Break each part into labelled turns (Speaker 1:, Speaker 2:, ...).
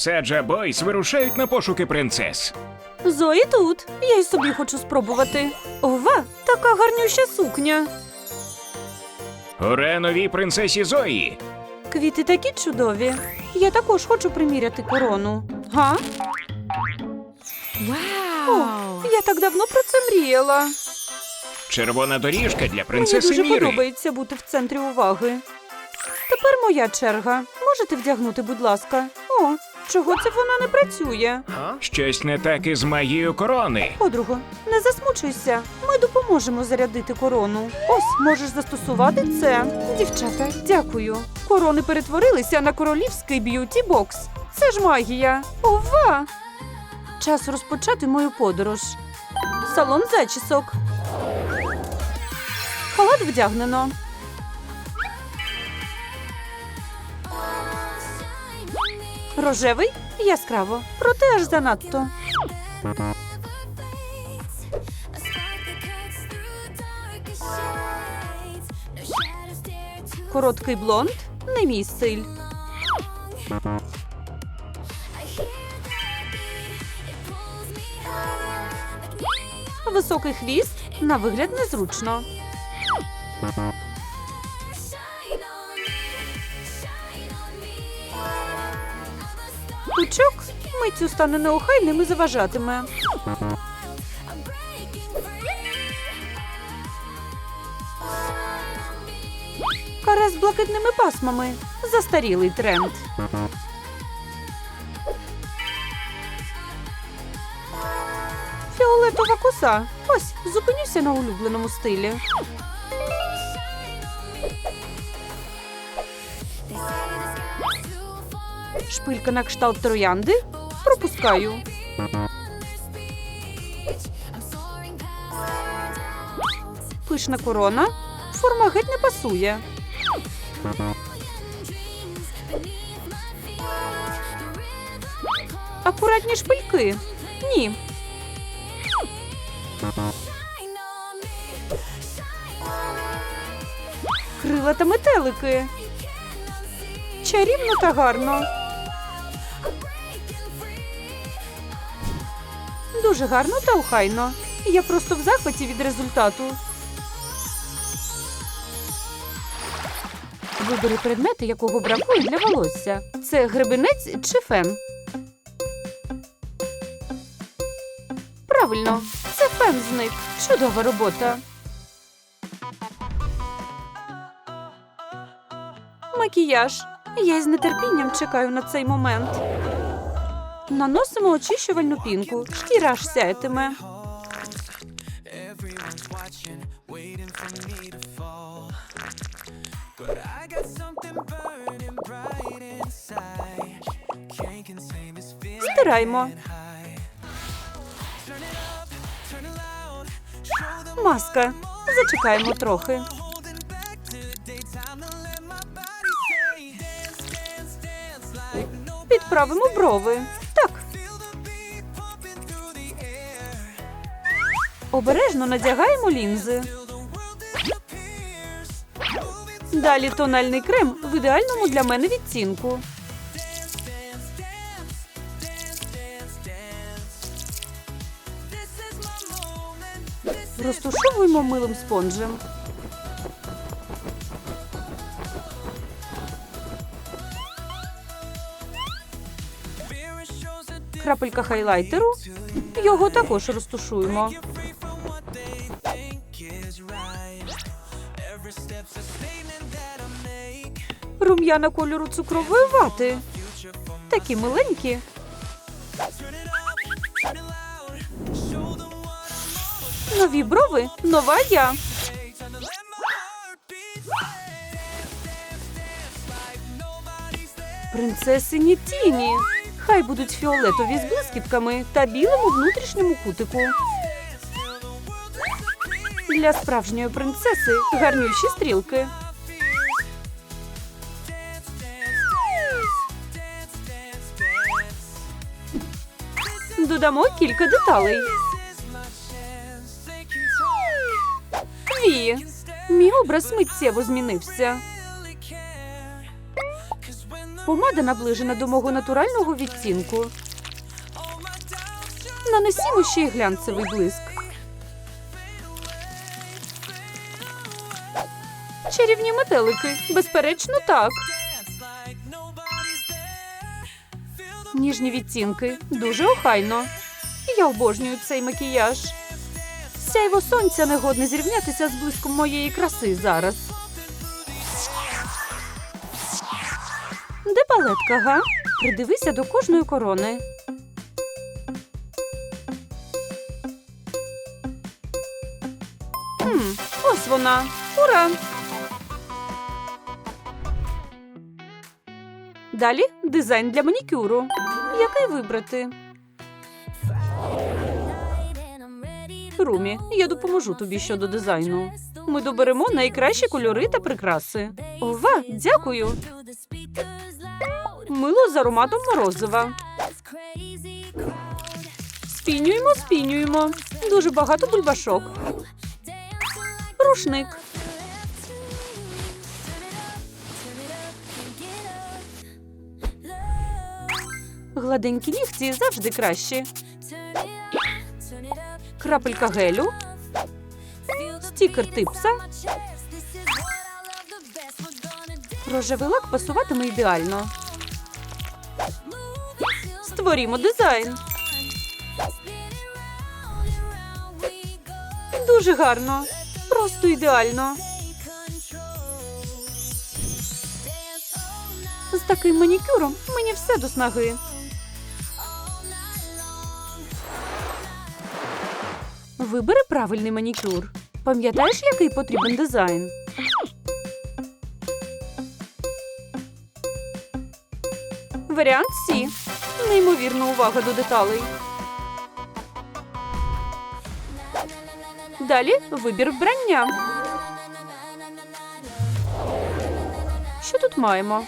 Speaker 1: Саджа Бойс вирушають на пошуки принцес.
Speaker 2: Зої тут. Я й собі хочу спробувати. Ова, така гарнюща сукня.
Speaker 1: Ура новій принцесі Зої!
Speaker 2: Квіти такі чудові. Я також хочу приміряти корону. Га? Вау! О, я так давно про це мріяла.
Speaker 1: Червона доріжка для
Speaker 2: Мені
Speaker 1: принцеси
Speaker 2: дуже
Speaker 1: Міри.
Speaker 2: подобається бути в центрі уваги. Тепер моя черга. Можете вдягнути, будь ласка. О, чого це вона не працює?
Speaker 1: Щось не так із магією корони.
Speaker 2: Подруго, не засмучуйся. Ми допоможемо зарядити корону. Ось можеш застосувати це. Дівчата, дякую. Корони перетворилися на королівський б'юті бокс. Це ж магія. Ова! Час розпочати мою подорож. Салон зачісок. Халат вдягнено. Рожевий яскраво, проте аж занадто. Короткий блонд не мій стиль. Високий хвіст на вигляд незручно. Миттю стане неохайним і заважатиме. Каре з блакитними пасмами. Застарілий тренд. Фіолетова коса. Ось, зупинюся на улюбленому стилі. Шпилька на кшталт троянди. Пропускаю. Пишна корона. Форма геть не пасує. Акуратні шпильки. Ні. Крила та метелики. Чарівно та гарно. Дуже гарно та охайно. Я просто в захваті від результату. Вибери предмети, якого бракує для волосся. Це гребенець чи фен. Правильно, це фен зник. Чудова робота. Макіяж. Я із нетерпінням чекаю на цей момент. Наносимо очищувальну пінку. Шкіра аж
Speaker 3: feeling
Speaker 2: Стираємо.
Speaker 3: high. Turn it up, turn
Speaker 2: обережно надягаємо лінзи. Далі тональний крем в ідеальному для мене.
Speaker 3: This
Speaker 2: Розтушовуємо милим спонжем. Крапелька хайлайтеру. Його також розтушуємо. Рум'яна кольору цукрової вати. Такі миленькі. Нові брови, нова я. Принцесині тіні. Хай будуть фіолетові з блискітками та білим у внутрішньому кутику. Для справжньої принцеси гарнющі стрілки. Додамо кілька деталей. Вії. Мій образ миттєво змінився. помада наближена до мого натурального відтінку. Нанесімо ще й глянцевий блиск. Чарівні метелики. Безперечно, так. Ніжні відтінки. Дуже охайно. Я обожнюю цей макіяж. Сяйво сонця не годне зрівнятися з блиском моєї краси зараз. Де палетка, га? Придивися до кожної корони. Хм, ось вона. Ура! Далі дизайн для манікюру. Який вибрати? Румі, я допоможу тобі щодо дизайну. Ми доберемо найкращі кольори та прикраси. Ова, дякую. Мило з ароматом морозива. Спінюємо, спінюємо. Дуже багато бульбашок. Рушник. Гладенькі нігті завжди кращі. Крапелька гелю. Стікер типса. Рожевий лак пасуватиме ідеально. Створімо дизайн. Дуже гарно. Просто ідеально. З таким манікюром мені все до снаги. Вибери правильний манікюр. Пам'ятаєш, який потрібен дизайн? Варіант Сі. Неймовірна увага до деталей. Далі вибір вбрання. Що тут маємо?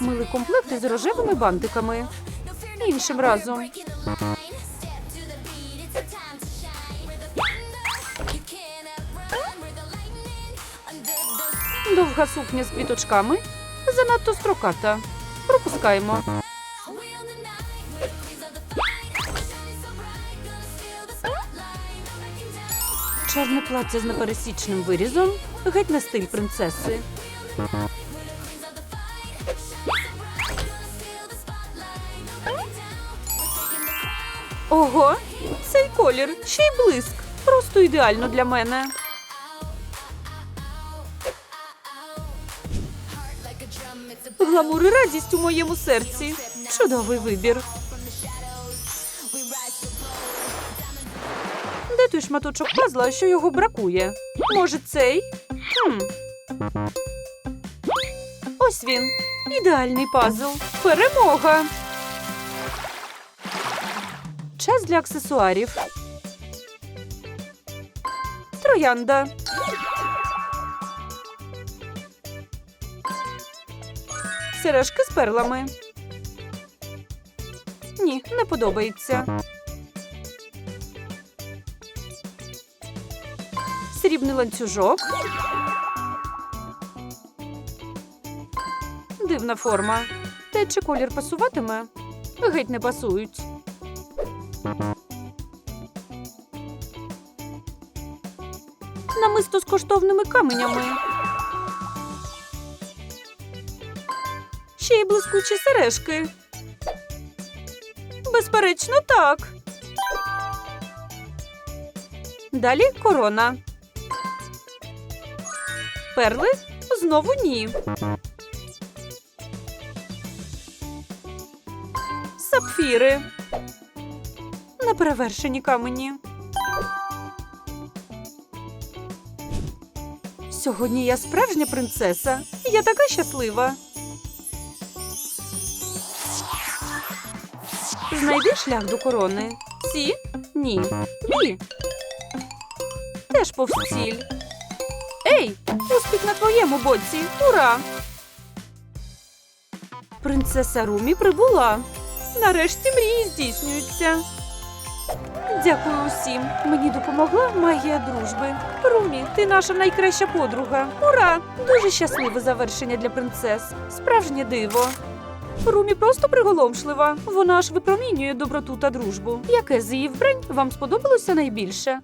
Speaker 2: Милий комплект із рожевими бантиками. Іншим разом. Довга сукня з квіточками. Занадто строката. Пропускаємо. Чорне плаття з непересічним вирізом. Геть на стиль принцеси. Ого, цей колір, ще й блиск. Просто ідеально для мене. Гламур і радість у моєму серці. Чудовий вибір. Де той шматочок пазла, що його бракує? Може, цей? Хм. Ось він. Ідеальний пазл. Перемога. Час для аксесуарів. Троянда. Сережки з перлами. Ні, не подобається. Срібний ланцюжок. Дивна форма. Те, чи колір пасуватиме? Геть не пасують. Намисто з коштовними каменями. Ще й блискучі сережки. Безперечно, так. Далі корона. Перли знову ні. Сапфіри. Неперевершені камені. Сьогодні я справжня принцеса. Я така щаслива. Знайди шлях до корони. Сі? Ні. Бі. Теж повз ціль. Ей, успіх на твоєму боці. Ура! Принцеса Румі прибула. Нарешті мрії здійснюються. Дякую усім. Мені допомогла магія дружби. Румі, ти наша найкраща подруга. Ура! Дуже щасливе завершення для принцес. Справжнє диво. Румі просто приголомшлива. Вона аж випромінює доброту та дружбу. Яке з її вбрань вам сподобалося найбільше?